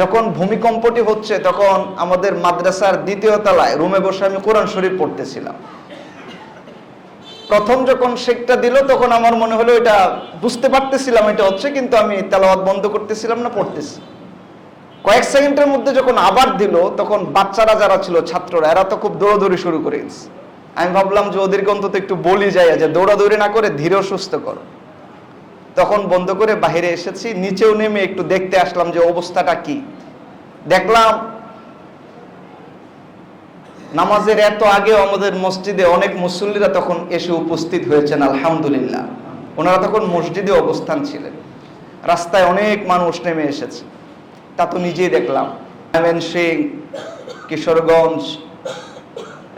যখন ভূমিকম্পটি হচ্ছে, তখন আমাদের মাদ্রাসার দ্বিতীয় তলায় রুমে বসে আমি কোরআন শরীফ পড়তেছিলাম। প্রথম যখন শেখটা দিল, তখন আমার মনে হলো এটা বুঝতে পারতেছিলাম এটা হচ্ছে, কিন্তু আমি তেলাওয়াত বন্ধ করতেছিলাম না, পড়তেছি। কয়েক সেকেন্ডের মধ্যে যখন আবার দিল, তখন বাচ্চারা যারা ছিল, ছাত্ররা, এরা তো খুব দৌড়াদৌড়ি শুরু করে গেছে আমি ভাবলাম যে ওদেরকে অন্তত একটু বলি যায় যে দৌড়াদৌড়ি না করে ধীরে সুস্থ করো। তখন বন্ধ করে বাইরে এসেছি, নিচেও নেমে একটু দেখতে আসলাম যে অবস্থাটা কি। দেখলাম নামাজের এত আগে আমাদের মসজিদে অনেক মুসল্লিরা তখন এসে উপস্থিত হয়েছেন, আলহামদুলিল্লাহ। ওনারা তখন মসজিদে অবস্থান ছিলেন। রাস্তায় অনেক মানুষ নেমে এসেছে। তা তো নিজেই দেখলাম। সিং, কিশোরগঞ্জ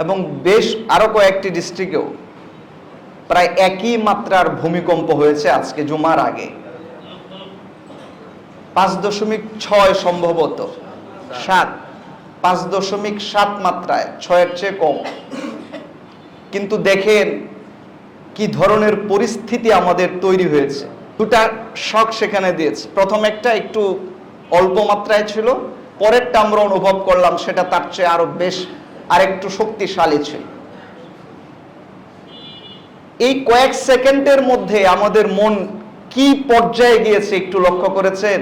এবং বেশ আরও কয়েকটি ডিস্ট্রিক্টেও প্রায় একই মাত্রার ভূমিকম্প হয়েছে আজকে জুমার আগে। পাঁচ দশমিক ছয় সম্ভবত। সাত। পাঁচ দশমিক সাত মাত্রায়, ছয়ের চেয়ে কম। কিন্তু দেখেন কি ধরনের পরিস্থিতি আমাদের তৈরি হয়েছে। দুটা শখ সেখানে দিয়েছে। প্রথম একটা একটু অল্প মাত্রায় ছিল, পরেরটা আমরা অনুভব করলাম সেটা তার চেয়ে আরও বেশ আরেকটু শক্তিশালী ছিল। এই কয়েক সেকেন্ডের মধ্যে আমাদের মন কি পর্যায়ে গিয়েছে একটু লক্ষ্য করেছেন?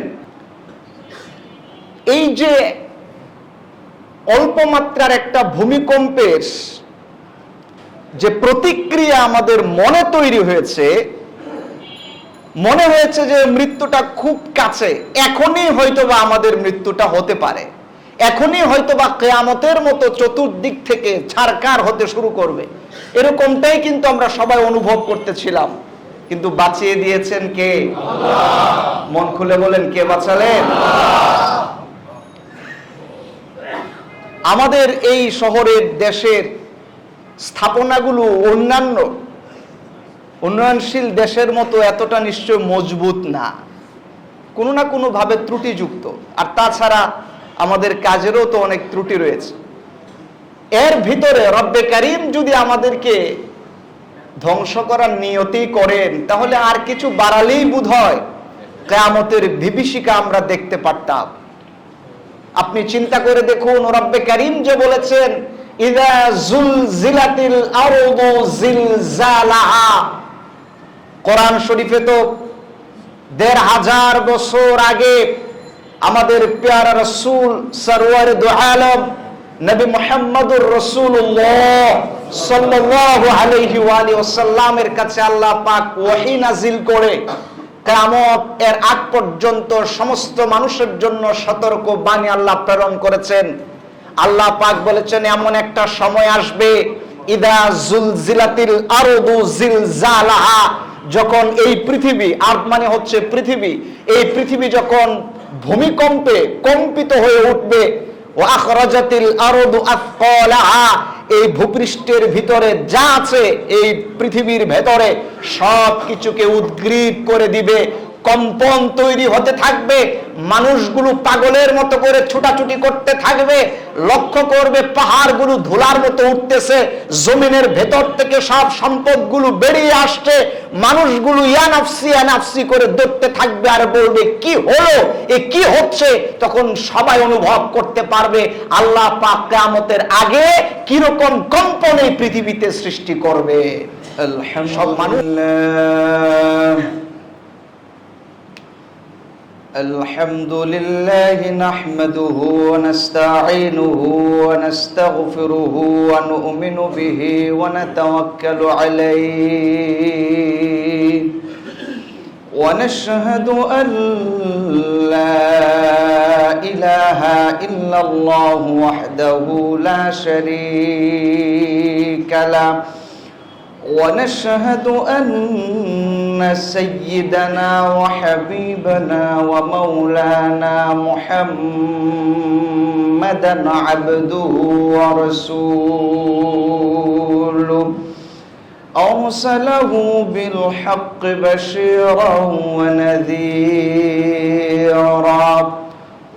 এই যে অল্প মাত্রার একটা ভূমিকম্পের যে প্রতিক্রিয়া আমাদের মনে তৈরি হয়েছে, মনে হয়েছে যে মৃত্যুটা খুব কাছে, এখনই হয়তোবা আমাদের মৃত্যুটা হতে পারে। এখনই হয়তোবা কেয়ামতের মতো চতুর্দিক থেকে ছারকার হতে শুরু করবে। এরকমটাই কিন্তু আমরা সবাই অনুভব করতেছিলাম। কিন্তু বাঁচিয়ে দিয়েছেন কে? মন খুলে বলেন, কে বাঁচালেন? আমাদের এই শহরের দেশের স্থাপনাগুলো অন্যান্য, উন্নয়নশীল দেশের মতো এতটা নিশ্চয় মজবুত না। কোনো না কোনোভাবে ত্রুটিযুক্ত। আর তাছাড়া আমাদের কাজেরও তো অনেক ত্রুটি রয়েছে। এর ভিতরে রব্বে কারিম যদি আমাদেরকে ধ্বংস করার নিয়তি করেন, তাহলে আর কিছু বাড়ালেই বোধ হয় কেয়ামতের বিভীষিকা আমরা দেখতে পারতাম। আপনি চিন্তা করে দেখুন, রব্বে কারিম যে বলেছেন, ইদা জুলজিলাতিল আরদু জিলজালাহা। কোরআন শরীফে তো দেড় হাজার বছর আগে আমাদের পেয়ারা রসুল সরওয়ার দু আলম, নবী মোহাম্মদুর রসুল্লাহ সাল্লাল্লাহু আলাইহি ওয়ালি ওয়াসাল্লামের কাছে আল্লাহ পাক ওহী নাজিল করে কিয়ামত এর আগ পর্যন্ত সমস্ত মানুষের জন্য সতর্ক বাণী আল্লাহ প্রেরণ করেছেন। আল্লাহ পাক বলেছেন, এমন একটা সময় আসবে, ইদা জুলজিলাতিল আরদু জিলজালাহা। যখন এই পৃথিবী আর্থ মানে হচ্ছে পৃথিবী, এই পৃথিবী যখন ভূমিকম্পে কম্পিত হয়ে উঠবে। এই ভূপৃষ্ঠের ভিতরে যা আছে এই পৃথিবীর ভেতরে সব কিছুকে উদ্গ্রীব করে দিবে। কম্পন তৈরি হতে থাকবে মানুষগুলো পাগলের মতো করে ছুটাছুটি করতে থাকবে লক্ষ্য করবে পাহাড়গুলো ধুলার মতো উঠতেছে জমিনের ভেতর থেকে সব সম্পদগুলো বেরিয়ে আসছে মানুষগুলো ইয়ানাফসি ইয়ানাফসি করে দৌড়তে থাকবে আর বলবে কি হলো? এ কি হচ্ছে? তখন সবাই অনুভব করতে পারবে আল্লাহ পাক কিয়ামতের আগে কীরকম কম্পন এই পৃথিবীতে সৃষ্টি করবে। সব মানুষ الحمد لله نحمده ونستعينه ونستغفره ونؤمن به ونتوكل عليه ونشهد أن لا إله إلا الله وحده لا شريك له ونشهد أن سيدنا وحبيبنا ومولانا محمدا عبده ورسوله. أرسله بالحق بشيرا ونذيرا.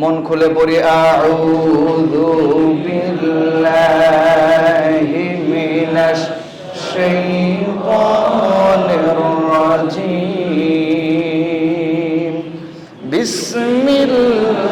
মন খুলে পড়ি আউযু বিল্লাহি মিনাশ শাইতানির রাজিম। বিসমিল্লাহির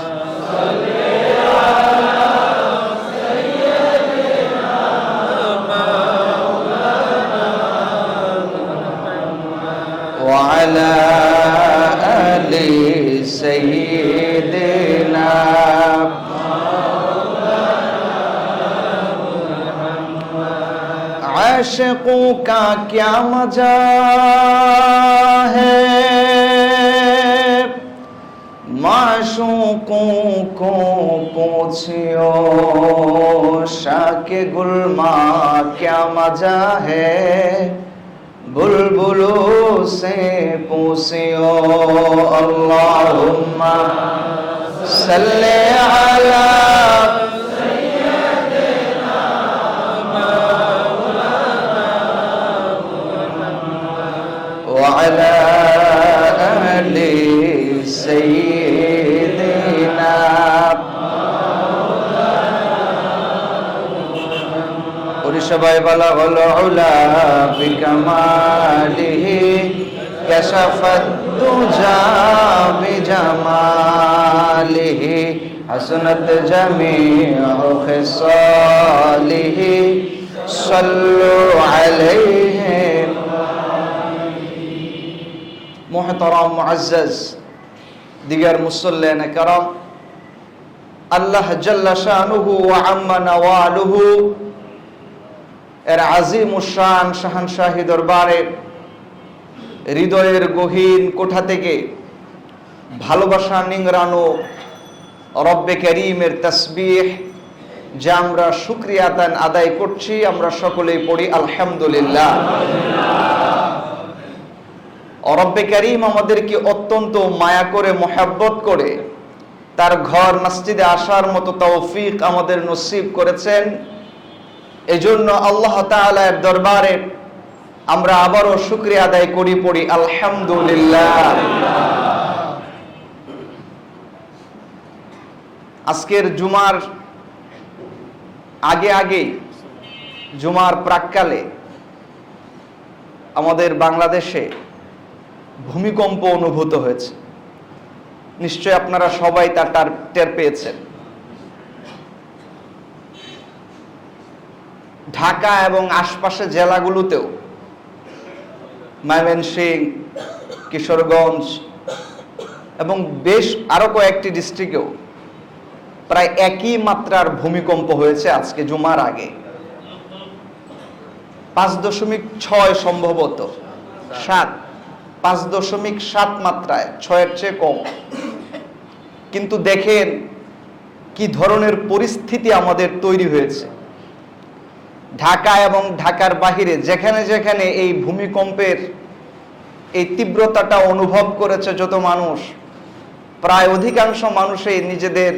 وعلى آل سيدنا عاشقوں کا کیا مزہ ہے معشوقوں کو پوچھو شاہ کے گلما کیا مزہ ہے बुलबुलों से पूछियो अल्लाहुम्मा सल्ले अला وعلى ورشبه بلغ العلا بكماله كشف الدجى بجماله حسنت جميع خصاله صلوا عليه মোহতরম মুআজ্জাজ দিগার মুসল্লেন কারাম আল্লাহ জাল্লা শানুহু ওয়া আম্মা নওয়ালুহু এর আজিম উশান শাহানশাহী দরবারে হৃদয়ের গহীন কোঠা থেকে ভালোবাসা নিংরানো রব্বে করিমের তসবিহ যা আমরা শুক্রিয়া দান আদায় করছি, আমরা সকলেই পড়ি, আলহামদুলিল্লাহ। অরব্বে করিম আমাদেরকে অত্যন্ত মায়া করে, মোহাব্বত করে, তার ঘর মসজিদে আসার মতো তৌফিক আমাদের নসিব করেছেন। এজন্য আল্লাহ তাআলার দরবারে আমরা আবারও শুক্রিয়া আদায় করি, পড়ি, আলহামদুলিল্লাহ। আজকের জুমার আগে আগে জুমার প্রাককালে আমাদের বাংলাদেশে ভূমিকম্প অনুভূত হয়েছে। নিশ্চয় আপনারা সবাই তার টের পেয়েছেন। ঢাকা এবং আশপাশের জেলাগুলোতেও ময়মনসিং, কিশোরগঞ্জ এবং বেশ আরও কয়েকটি ডিস্ট্রিক্টেও প্রায় একই মাত্রার ভূমিকম্প হয়েছে আজকে জুমার আগে। পাঁচ দশমিক ছয় সম্ভবত সাত, পাঁচ দশমিক সাত মাত্রায়, ছয়ের চেয়ে কম। কিন্তু দেখেন কি ধরনের পরিস্থিতি আমাদের তৈরি হয়েছে। ঢাকা এবং ঢাকার বাহিরে যেখানে যেখানে এই ভূমিকম্পের এই তীব্রতাটা অনুভব করেছে যত মানুষ, প্রায় অধিকাংশ মানুষই নিজেদের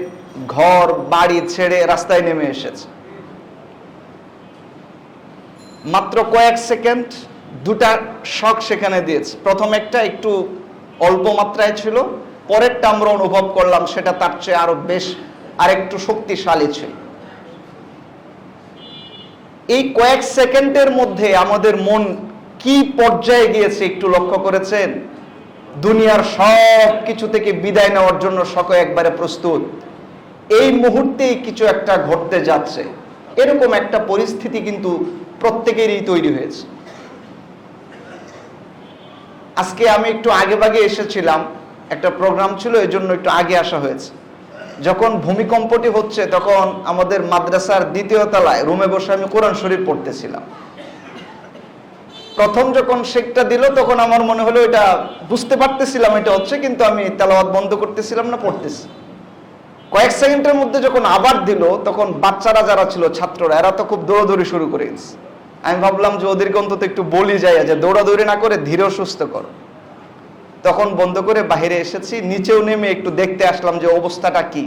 ঘর, বাড়ি ছেড়ে রাস্তায় নেমে এসেছে। মাত্র কয়েক সেকেন্ড দুটা শখ সেখানে দিয়েছে। প্রথম একটা একটু অল্প মাত্রায় ছিল, পরেরটা আমরা অনুভব করলাম সেটা তার চেয়ে আরও বেশ আরেকটু শক্তিশালী ছিল। এই কয়েক সেকেন্ডের মধ্যে আমাদের মন কি পর্যায়ে গিয়েছে একটু লক্ষ্য করেছেন? দুনিয়ার সব কিছু থেকে বিদায় নেওয়ার জন্য সকলে একবারে প্রস্তুত। এই মুহূর্তেই কিছু একটা ঘটতে যাচ্ছে। এরকম একটা পরিস্থিতি কিন্তু প্রত্যেকেরই তৈরি হয়েছে। আজকে আমি একটু আগে ভাগে এসেছিলাম, একটা প্রোগ্রাম ছিল এই জন্য একটু আগে আসা হয়েছে। যখন ভূমিকম্পটি হচ্ছে, তখন আমাদের মাদ্রাসার দ্বিতীয় তলায় রুমে বসে আমি কোরআন শরীফ পড়তেছিলাম। প্রথম যখন শেকটা দিল, তখন আমার মনে হলো এটা বুঝতে পারতেছিলাম এটা হচ্ছে, কিন্তু আমি তেলাওয়াত বন্ধ করতেছিলাম না, পড়তেছি। কয়েক সেকেন্ডের মধ্যে যখন আবার দিল, তখন বাচ্চারা যারা ছিল, ছাত্ররা, এরা তো খুব দৌড়াদৌড়ি শুরু করে আমি ভাবলাম যে ওদেরকে অন্তত একটু বলি যায় যে দৌড়াদৌড়ি না করে ধীরে সুস্থ করো। তখন বন্ধ করে বাইরে এসেছি, নিচেও নেমে একটু দেখতে আসলাম যে অবস্থাটা কি।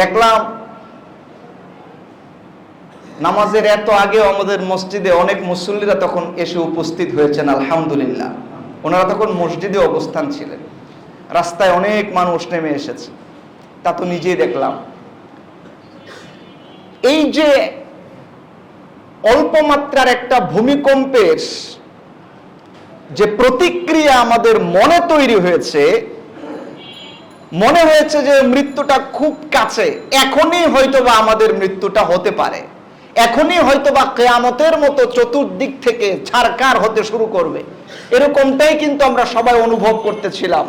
দেখলাম নামাজের এত আগে আমাদের মসজিদে অনেক মুসল্লিরা তখন এসে উপস্থিত হয়েছেন, আলহামদুলিল্লাহ। ওনারা তখন মসজিদে অবস্থান ছিলেন। রাস্তায় অনেক মানুষ নেমে এসেছে। তা তো নিজেই দেখলাম। এই যে অল্প মাত্রার একটা ভূমিকম্পের যে প্রতিক্রিয়া আমাদের মনে তৈরি হয়েছে মনে হয়েছে যে মৃত্যুটা খুব কাছে এখনই হয়তোবা আমাদের মৃত্যুটা হতে পারে। এখনই হয়তোবা কেয়ামতের মতো চতুর্দিক থেকে ছাড়কার হতে শুরু করবে। এরকমটাই কিন্তু আমরা সবাই অনুভব করতেছিলাম।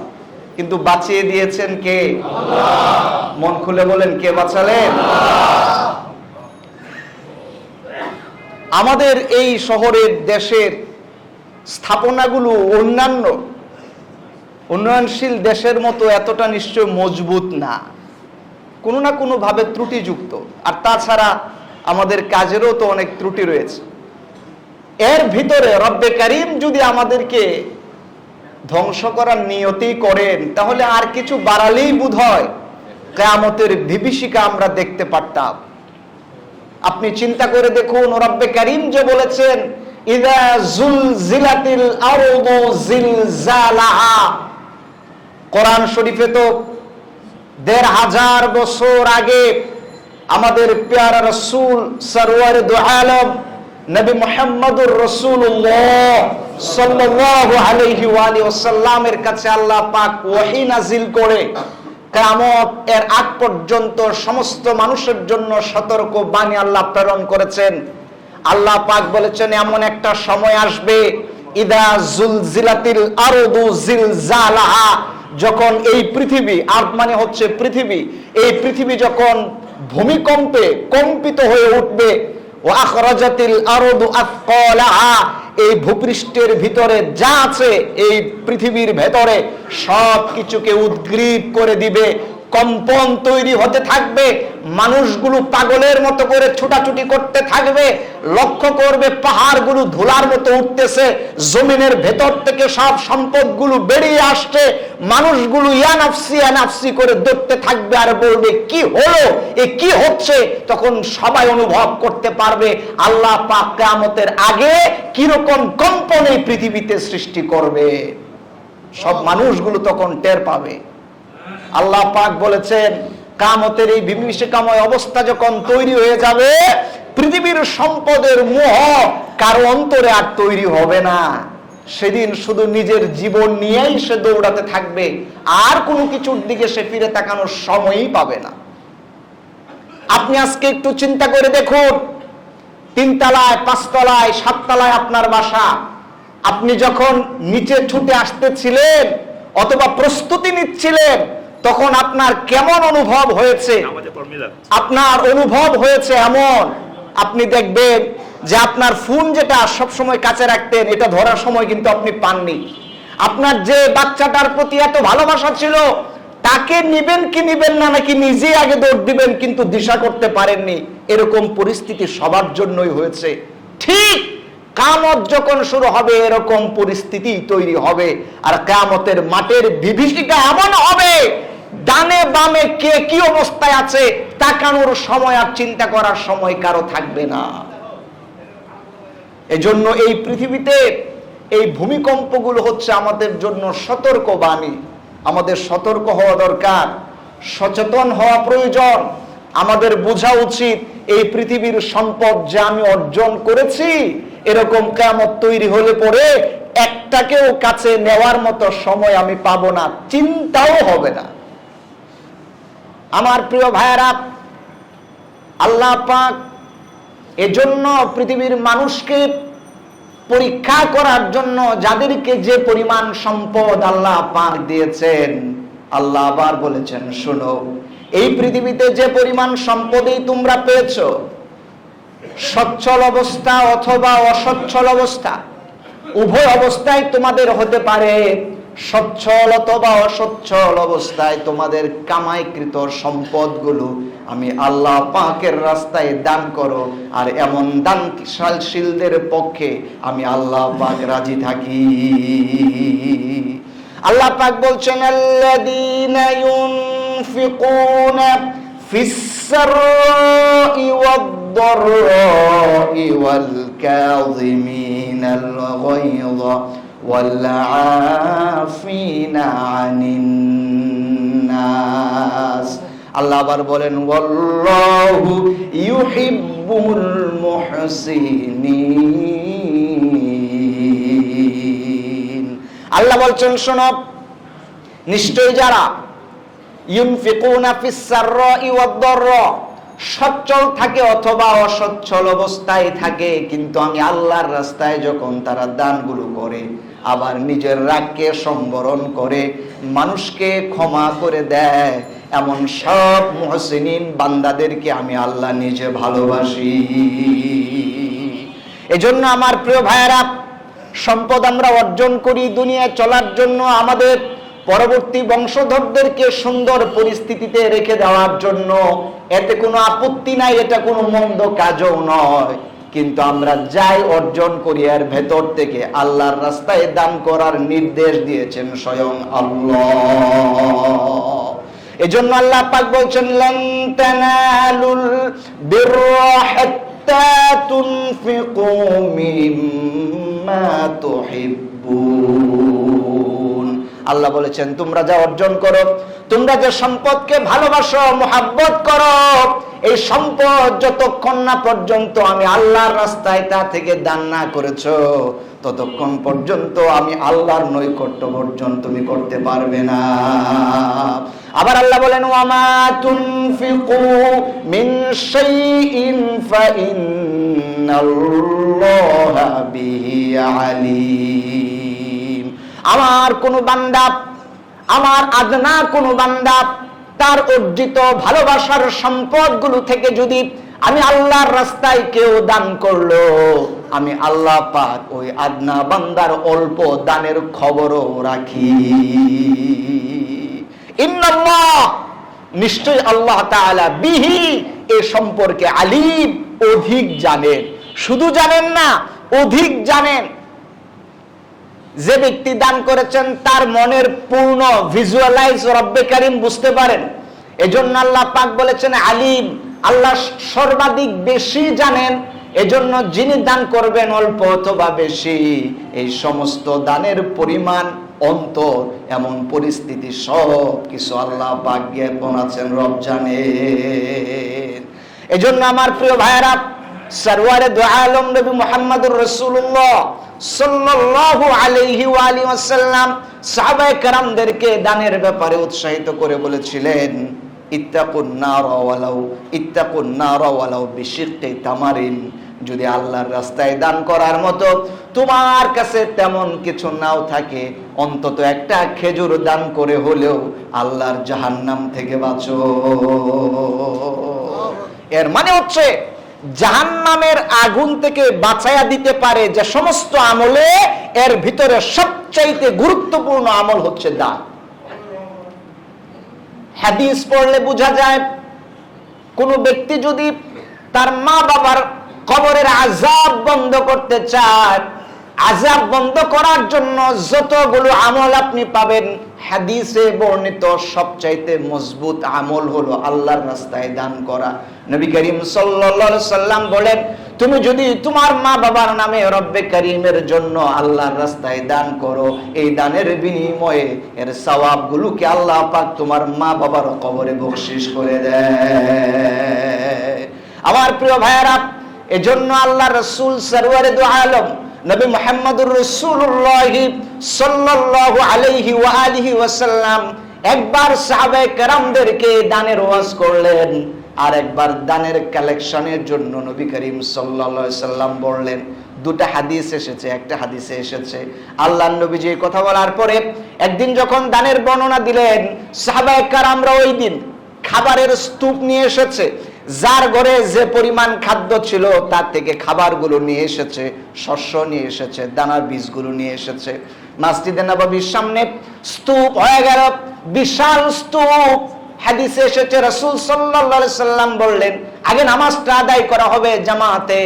কিন্তু বাঁচিয়ে দিয়েছেন কে? মন খুলে বলেন কে বাঁচালেন? আমাদের এই শহরের দেশের স্থাপনাগুলো অন্যান্য। উন্নয়নশীল দেশের মতো এতটা নিশ্চয় মজবুত না। কোনো না কোনোভাবে ত্রুটিযুক্ত। আর তাছাড়া আমাদের কাজেরও তো অনেক ত্রুটি রয়েছে। এর ভিতরে রব্বে কারিম যদি আমাদেরকে ধ্বংস করার নিয়তি করেন, তাহলে আর কিছু বাড়ালেই বোধ হয় কেয়ামতের বিভীষিকা আমরা দেখতে পারতাম। আপনি চিন্তা করে দেখুন, রব্বে কারিম যে বলেছেন ইদা আরদু জিলজালাহা কোরআন শরীফে তো দেড় হাজার বছর আগে আমাদের রসুল নবী মোহাম্মদুর রসুল্লাহ সাল্লাল্লাহু আলাইহি ওয়াসাল্লামের কাছে আল্লাহ পাক ওহী করে কিয়ামত এর আগ পর্যন্ত সমস্ত মানুষের জন্য সতর্ক বাণী আল্লাহ প্রেরণ করেছেন। আল্লাহ পাক বলেছেন, এমন একটা সময় আসবে, ইদা জুলজিলাতিল আরদু জিলজালাহা। যখন এই পৃথিবী, আর মানে হচ্ছে পৃথিবী, এই পৃথিবী যখন ভূমিকম্পে কম্পিত হয়ে উঠবে ও আখরাজাতিল আরদু আথকালাহা এই ভূপৃষ্ঠের ভিতরে যা আছে, এই পৃথিবীর ভেতরে সব কিছুকে উদ্গ্রীব করে দিবে। কম্পন তৈরি হতে থাকবে, মানুষগুলো পাগলের মতো করে ছুটাছুটি করতে থাকবে, লক্ষ্য করবে পাহাড়গুলো ধুলার মতো উঠতেছে, জমিনের ভেতর থেকে সব সম্পদগুলো বেরিয়ে আসছে, মানুষগুলো ইয়ানাফসি ইয়ানাফসি করে দৌড়তে থাকবে আর বলবে, কি হলো? এ কি হচ্ছে? তখন সবাই অনুভব করতে পারবে, আল্লাহ পাক কিয়ামতের আগে কীরকম কম্পন এই পৃথিবীতে সৃষ্টি করবে। সব মানুষগুলো তখন টের পাবে। আল্লাহ পাক বলেছেন কামতের এই বিভীষিকাময় অবস্থা যখন তৈরি হয়ে যাবে, পৃথিবীর সম্পদের মোহ কারও অন্তরে আর তৈরি হবে না। সেদিন শুধু নিজের জীবন নিয়েই সে দৌড়াতে থাকবে, আর কোনো কিছুর দিকে সে ফিরে তাকানোর সময়ই পাবে না। আপনি আজকে একটু চিন্তা করে দেখুন, তিনতলায়, পাঁচতলায়, সাততলায় আপনার বাসা। আপনি যখন নিচে ছুটে আসতেছিলেন, অথবা প্রস্তুতি নিচ্ছিলেন তখন আপনার কেমন অনুভব হয়েছে? আপনার অনুভব হয়েছে এমন? আপনি দেখবেন যে আপনার ফোন যেটা সব সময় কাছে রাখতেন এটা ধরার সময় কিন্তু আপনি পাননি। আপনার যে বাচ্চাটার প্রতি এত ভালোবাসা ছিল তাকে নিবেন কি নিবেন না নাকি নিজে আগে দৌড় দিবেন কিন্তু দিশা করতে পারেননি। এরকম পরিস্থিতি সবার জন্যই হয়েছে। ঠিক কামত যখন শুরু হবে এরকম পরিস্থিতি তৈরি হবে। আর কামতের মাঠের বিভীষিকা এমন হবে ডানে বামে কে কি অবস্থায় আছে তাকানোর সময় আর চিন্তা করার সময় কারও থাকবে না। এজন্য এই পৃথিবীতে এই ভূমিকম্পগুলো হচ্ছে আমাদের জন্য সতর্ক বাণী আমাদের সতর্ক হওয়া দরকার, সচেতন হওয়া প্রয়োজন। আমাদের বোঝা উচিত এই পৃথিবীর সম্পদ যে আমি অর্জন করেছি, এরকম কেমন তৈরি হলে পরে একটাকেও কাছে নেওয়ার মতো সময় আমি পাবো না, চিন্তাও হবে না। আমার প্রিয় ভাইয়েরা, আল্লাহ পাক এজন্য পৃথিবীর মানুষকে পরীক্ষা করার জন্য যাদেরকে যে পরিমাণ সম্পদ আল্লাহ পাক দিয়েছেন, আল্লাহ আবার বলেছেন, শোনো, এই পৃথিবীতে যে পরিমাণ সম্পদেই তোমরা পেয়েছ, সচ্ছল অবস্থা অথবা অসচ্ছল অবস্থা, উভয় অবস্থায় তোমাদের হতে পারে। সচ্ছল অথবা অসচ্ছল অবস্থায় তোমাদের কামাইকৃত সম্পদগুলো আমি আল্লাহ পাকের রাস্তায় দান করো, আর এমন দানশীলদের পক্ষে আমি আল্লাহ পাক রাজি থাকি। আল্লাহ পাক বলছেন, আল্লাযীনা আফিনা আনিন নাস আল্লাহ আবার বলেন আল্লাহ বলছেন, শোনো, নিশ্চয়ই যারা ইউনফিকুনা ফিস সাররাই সচ্ছল থাকে অথবা অসচ্ছল অবস্থায় থাকে, কিন্তু আমি আল্লাহর রাস্তায় যখন তারা দানগুলো করে আবার নিজের রাগকে সম্বরণ করে মানুষকে ক্ষমা করে দেয়। এমন সব মুহসিনিন বান্দাদেরকে আমি আল্লাহ নিজে ভালোবাসি। এজন্য আমার প্রিয় ভাইয়েরা, সম্পদ আমরা অর্জন করি দুনিয়ায় চলার জন্য আমাদের পরবর্তী বংশধরদেরকে সুন্দর পরিস্থিতিতে রেখে দেওয়ার জন্য। এতে কোনো আপত্তি নাই, এটা কোনো মন্দ কাজও নয়। কিন্তু আমরা যাই অর্জন করি এর ভেতর থেকে, আল্লাহর রাস্তায় দান করার নির্দেশ দিয়েছেন স্বয়ং আল্লাহ। এজন্য আল্লাহ পাক বলছেন, লন তানালুল বিররা হাত্তা তুনফিকু মিম্মা তুহিব্বুন। আল্লাহ বলেছেন, তোমরা যা অর্জন করো, তোমরা যে সম্পদকে ভালোবাসো, মোহাব্বত করো, এই সম্পদ যতক্ষণ না পর্যন্ত আমি আল্লাহর রাস্তায় তা থেকে দান না করেছ, ততক্ষণ পর্যন্ত আমি আল্লাহর নৈকট্য অর্জন তুমি করতে পারবে না। আবার আল্লাহ বলেন, ওয়ামা তুনফিকু মিন শাইইন ফাইন্নাল্লাহা বিহি আলিম। আমার কোন বান্দা, আমার আদনা কোন বান্দা, তার অর্জিত ভালোবাসার সম্পদগুলো থেকে যদি আমি আল্লাহর রাস্তায় কেউ দান করল, আমি আল্লাহ পাক ওই আদনা বান্দার অল্প দানের খবরও রাখি। ইন্নাল্লাহ নিশ্চয় আল্লাহ তাআলা বিহি এ সম্পর্কে আলিম, অধিক জানেন। শুধু জানেন না, অধিক জানেন। যে ব্যক্তি দান করেছেন, তার মনের পূর্ণ ভিজুয়ালাইজ রব্বে কারিম বুঝতে পারেন। এজন্য আল্লাহ পাক বলেছেন, আলিম, আল্লাহ সর্বাধিক বেশি জানেন, এজন্য যিনি দান করবেন অল্প অথবা বেশি। এই সমস্ত দানের পরিমাণ, অন্তর, এমন পরিস্থিতি সব কিছু আল্লাহ পাক জ্ঞাপন আছেন রব জানেন। এজন্য আমার প্রিয় ভাইয়েরা সরওয়ারে দু আলম নবী মুহাম্মদুর রাসূলুল্লাহ সাল্লাল্লাহু আলাইহি ওয়া আলিহি ওয়াসাল্লাম সাহাবায়ে কেরামদেরকে দানের ব্যাপারে উৎসাহিত করে বলেছিলেন, ইত্তাকুন নার ওয়ালাউ, ইত্তাকুন নার ওয়ালাউ বিশিক্কি তামারিন। যদি আল্লাহর রাস্তায় দান করার মতো তোমার কাছে তেমন কিছু নাও থাকে, অন্তত একটা খেজুর দান করে হলেও আল্লাহর জাহান্নাম থেকে বাঁচো। এর মানে হচ্ছে জাহান্নামের আগুন থেকে বাঁচাইয়া দিতে পারে যে সমস্ত আমলে, এর ভিতরে সবচাইতে গুরুত্বপূর্ণ আমল হচ্ছে দান হাদিস পড়লে বোঝা যায়, কোন ব্যক্তি যদি তার মা বাবার কবরের আজাব বন্ধ করতে চায় আজাব বন্ধ করার জন্য যতগুলো আমল আপনি পাবেন হাদিসে বর্ণিত সবচাইতে মজবুত আমল হলো আল্লাহর রাস্তায় দান করা। নবী করিম সাল্লাল্লাহু সাল্লাম বলেন, তুমি যদি তোমার মা বাবার নামে রব্বে করিমের জন্য আল্লাহর রাস্তায় দান করো, এই দানের বিনিময়ে এর সওয়াবগুলোকে আল্লাহ পাক তোমার মা বাবার কবরে বকশিস করে দেয়। আমার প্রিয় ভাইয়েরা, এজন্য আল্লাহ রসুল সরওয়ারে দু আলম নবী মুহাম্মদুর আলাইহি ওয়া আলিহি ওয়াসাল্লাম একবার সাহাবায়ে কেরামদেরকে দানের ওয়াজ করলেন আর একবার দানের কালেকশনের জন্য নবী করিম সাল্লা সাল্লাম বললেন। দুটা হাদিস এসেছে, একটা হাদিসে এসেছে। আল্লাহ নবীজি এই কথা বলার পরে একদিন যখন দানের বর্ণনা দিলেন সাহাবায়কার কারামরা ওই দিন খাবারের স্তূপ নিয়ে এসেছে। যার ঘরে যে পরিমাণ খাদ্য ছিল, তার থেকে খাবারগুলো নিয়ে এসেছে, শস্য নিয়ে এসেছে, দানার বীজগুলো নিয়ে এসেছে। মাসজিদে নবাবির সামনে স্তূপ হয়ে গেল, বিশাল স্তূপ। হাদিসে এসেছে, রাসূল আলাইহি সাল্লাম বললেন, আগে নামাজটা আদায় করা হবে জামাতে।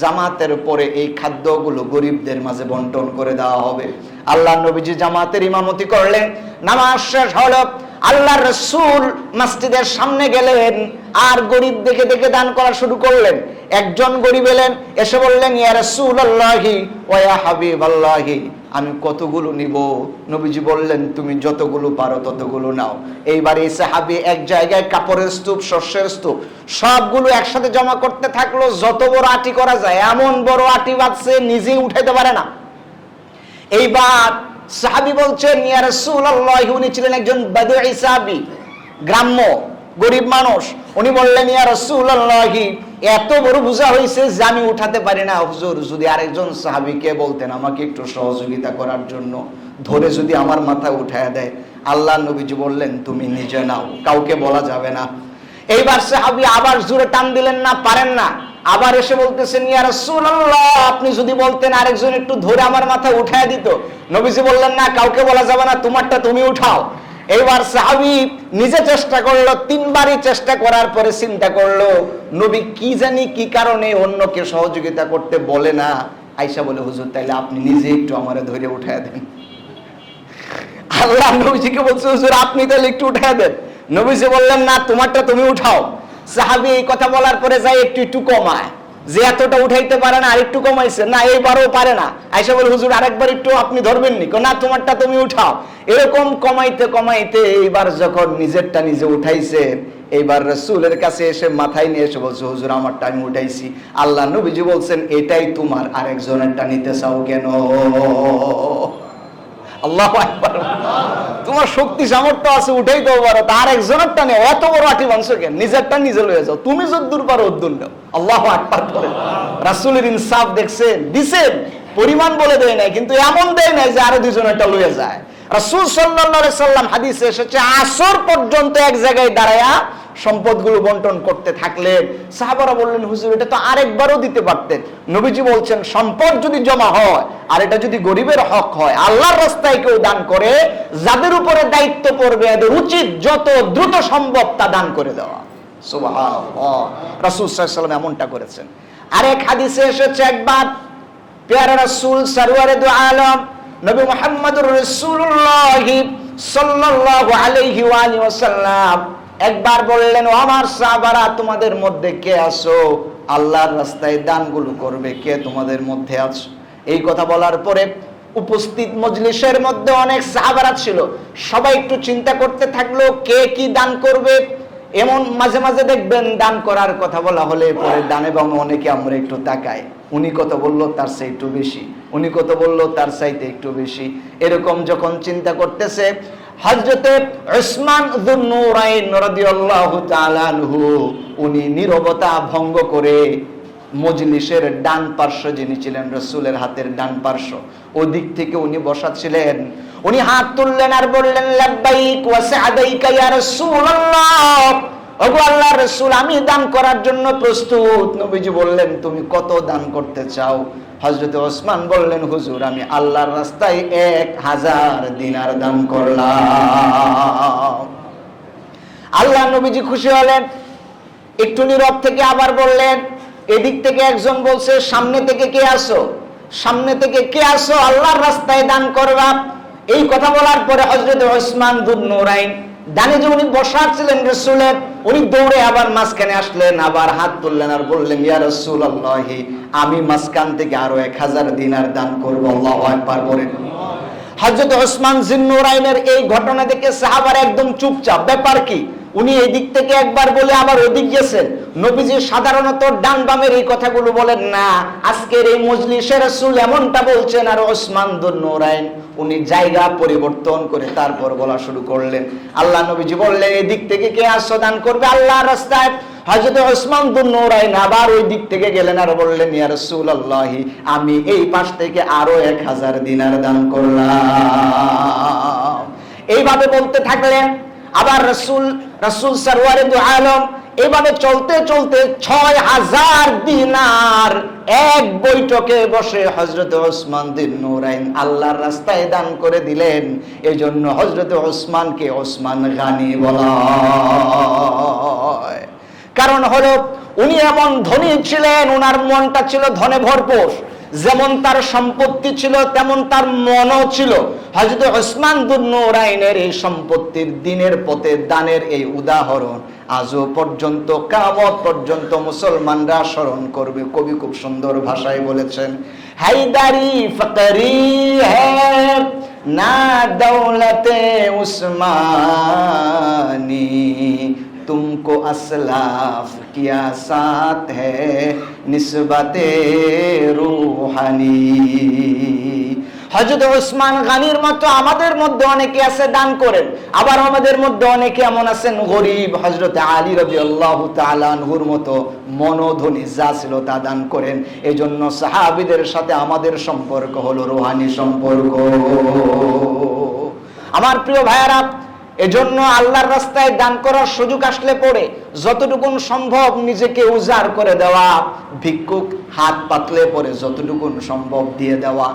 জামাতের পরে এই খাদ্যগুলো গরিবদের মাঝে বন্টন করে দেওয়া হবে। আল্লাহ নবীজি জামাতের ইমামতি করলেন। নামাজ শেষ হলো আল্লাহ রসুল মসজিদের সামনে গেলেন আর গরিব দেখে দেখে দান করা শুরু করলেন। একজন গরিব এলেন, এসে বললেন আমি কতগুলো নিব? নবীজি বললেন, তুমি যতগুলো পারো ততগুলো নাও। এইবার এই সাহাবি এক জায়গায় কাপড়ের স্তূপ, শস্যের স্তূপ, সবগুলো একসাথে জমা করতে থাকল। যত বড় আটি করা যায়, এমন বড় আটি বাঁধছে নিজেই উঠাইতে পারে না। এইবার সাহাবি বলছেন উনি ছিলেন একজন বাদুই সাহাবি, গ্রাম্য, গরিব মানুষ। উনি বললেন, ইয়া রাসূলুল্লাহ এত বড় বোঝা হয়েছে যে আমি উঠাতে পারি না। হুজুর, যদি আরেকজন সাহাবীকে বলতেন আমাকে একটু সহযোগিতা করার জন্য, ধরে যদি আমার মাথা উঠায় দেয় আল্লাহ নবীজি বললেন, তুমি নিজে নাও, কাউকে বলা যাবে না। এইবার সাহাবি আবার জোরে টান দিলেন না, পারেন না। আবার এসে বলতেছেন, ইয়া রাসূলুল্লাহ, আপনি যদি বলতেন আরেকজন একটু ধরে আমার মাথা উঠায় দিত। নবীজি বললেন, না, কাউকে বলা যাবে না, তোমারটা তুমি উঠাও। এইবার সাহাবি নিজে চেষ্টা করল, তিনবারই চেষ্টা করার পরে চিন্তা করল, নবী কি জানি কি কারণে অন্যকে সহযোগিতা করতে বলে না? আইসা বলে, হুজুর, তাইলে আপনি নিজে একটু আমার ধরে উঠায় দেন। আল্লাহ নবীজিকে বলছে, হুজুর, আপনি তাহলে একটু উঠায় দেন। নবীজি বললেন, না, তোমারটা তুমি উঠাও। সাহাবি এই কথা বলার পরে যাই একটু একটু কমায়। যে এতটা উঠাইতে পারে না, আরেকটু কমাইছে। না, এইবারও পারে না। আইসা বলে, হুজুর, আরেকবার একটু আপনি ধরবেন নি না, তোমারটা তুমি উঠাও। এরকম কমাইতে কমাইতে এইবার যখন নিজেরটা নিজে উঠাইছে, এইবার রসুলের কাছে এসে মাথায় নিয়ে এসে বলছে, হুজুর, আমারটা আমি উঠাইছি। আল্লাহ নবীজি বলছেন, এটাই তোমার, আরেকজনেরটা নিতে চাও কেন? আল্লাহ তোমার শক্তি সামর্থ্য আছে, উঠেই তো পারো। তার একজনের টানে অত বড় আটি মাংস কেন নিজেরটা নিজে লয়ে যাও। তুমি যদ্দূর পারো অদ্দুর নাও। আল্লাহ আকবার করে। রাসুলের ইনসাফ দেখছেন, দিছেন। পরিমাণ বলে দেয় নাই, কিন্তু এমন দেয় নাই যে আরও দুজনেরটা লয়ে যায়। রাসুল সাল্লাহ সাল্লাম হাদিসে এসেছে, আসর পর্যন্ত এক জায়গায় দাঁড়ায়া সম্পদগুলো বন্টন করতে থাকলেন। সাহাবারা বললেন, হুজুর, এটা তো আরেকবারও দিতে পারতেন। নবীজি বলছেন, সম্পদ যদি জমা হয় আর এটা যদি গরিবের হক হয়, আল্লাহর রাস্তায় কেউ দান করে, যাদের উপরে দায়িত্ব পড়বে, এদের উচিত যত দ্রুত সম্ভব তা দান করে দেওয়া। রাসুল সাল্লাম এমনটা করেছেন। আরেক হাদিসে এসেছে একবার, পেয়ারা রাসুল, সারওয়ারে দু আলম নবী মুহাম্মদুর আলাইহি ওয়া আলিহি ওয়াসাল্লাম একবার বললেন আমার সাহাবারা, তোমাদের মধ্যে কে আছো? আল্লাহর রাস্তায় দানগুলো করবে, কে তোমাদের মধ্যে আছো? এই কথা বলার পরে উপস্থিত মজলিসের মধ্যে অনেক সাহাবারা ছিল। সবাই একটু চিন্তা করতে থাকল, কে কি দান করবে? এমন মাঝে মাঝে দেখবেন দান করার কথা বলা হলে পরে দানে বামে অনেকে আমরা একটু তাকায় উনি কথা বলল, তার চেয়ে একটু বেশি। উনি কত বলল, তার চাইতে একটু বেশি। এরকম যখন চিন্তা করতেছে হজরতে উনি ভঙ্গ করে মজলিসের ডান পার্শ্ব যিনি ছিলেন, রসুলের হাতের ডান পার্শ্ব, ওদিক থেকে উনি বসা ছিলেন। উনি হাত তুললেন আর বললেন আল্লাহ রসুল, আমি দান করার জন্য প্রস্তুত। নবীজি বললেন, তুমি কত দান করতে চাও? হজরত ওসমান বললেন, হুজুর, আমি আল্লাহর রাস্তায় এক হাজার দিনার দান করলাম। আল্লাহ নবীজি খুশি হলেন। একটু নীরব থেকে আবার বললেন, এদিক থেকে একজন বলছে, সামনে থেকে কে আসো? সামনে থেকে কে আসো? আল্লাহর রাস্তায় দান করবা। এই কথা বলার পরে হজরত ওসমান দুন নুরাইন ডানে যে উনি বসার ছিলেন রসুলের, উনি দৌড়ে আবার মাঝখানে আসলেন, আবার হাত তুললেন আর বললেন, ইয়া রসুল আমি মাঝখান থেকে আরও এক হাজার দিনার দান করব, আল্লাহ একবার বলেন। হজরত ওসমান জিন্নুরাইনের এই ঘটনা সাহাবার একদম চুপচাপ। ব্যাপার কি? উনি এই দিক থেকে একবার বলে আবার ওদিক গেছেন। নবীজি সাধারণত ডান বামের এই কথাগুলো বলেন, না, আজকের এই মজলিসের রাসূল এমনটা বলছেন আর ওসমান দুন্নুরাইন উনি জায়গা পরিবর্তন করে তারপর বলা শুরু করলেন। আল্লাহ নবীজি বললেন এই দিক থেকে কে আসো দান করবে? আল্লাহ রাস্তায় হযরত ওসমান দুন নূরাইন আবার ওই দিক থেকে গেলেন আর বললেন, ইয়া রাসূলুল্লাহি, আমি এই পাশ থেকে আরও এক হাজার দিনার দান করলাম। এইভাবে বলতে থাকলেন। আবার রসুল রসুল সরওয়ারে দু আলম এইভাবে চলতে চলতে ছয় হাজার দিনার এক বৈঠকে বসে হজরত ওসমান দিন নুরাইন আল্লাহর রাস্তায় দান করে দিলেন। এই জন্য হজরত ওসমানকে ওসমান গানি বলা কারণ হলো উনি এমন ধনী ছিলেন ওনার মনটা ছিল ধনে ভরপুর যেমন তার সম্পত্তি ছিল, তেমন তার মনও ছিল। হজরত ওসমান দুরাইনের এই সম্পত্তির দিনের পথে দানের এই উদাহরণ আজও পর্যন্ত কামত পর্যন্ত মুসলমানরা স্মরণ করবে। কবি খুব সুন্দর ভাষায় বলেছেন হাইদারি ফকরি না দৌলতে উসমানি, তুমকো আসলাফ কিয়া সাথ হ্যাঁ নিসবাতে রুহানি। হজরত ওসমান গানির মতো আমাদের মধ্যে অনেকে আছে, দান করেন। আবার আমাদের মধ্যে অনেকে এমন আছেন, গরিব হজরত আলী রবি আল্লাহ তালানহুর মতো মনোধনী যা ছিল তা দান করেন। এই জন্য সাহাবিদের সাথে আমাদের সম্পর্ক হলো রোহানি সম্পর্ক। আমার প্রিয় ভাইয়ারা এজন্য আল্লাহর রাস্তায় দান করার সুযোগ আসলে পড়ে। যতটুকুন সম্ভব নিজেকে উজাড় করে দেওয়া, ভিক্ষুক হাত পাতলে পরে যতটুকুন সম্ভব দিয়ে দেওয়া।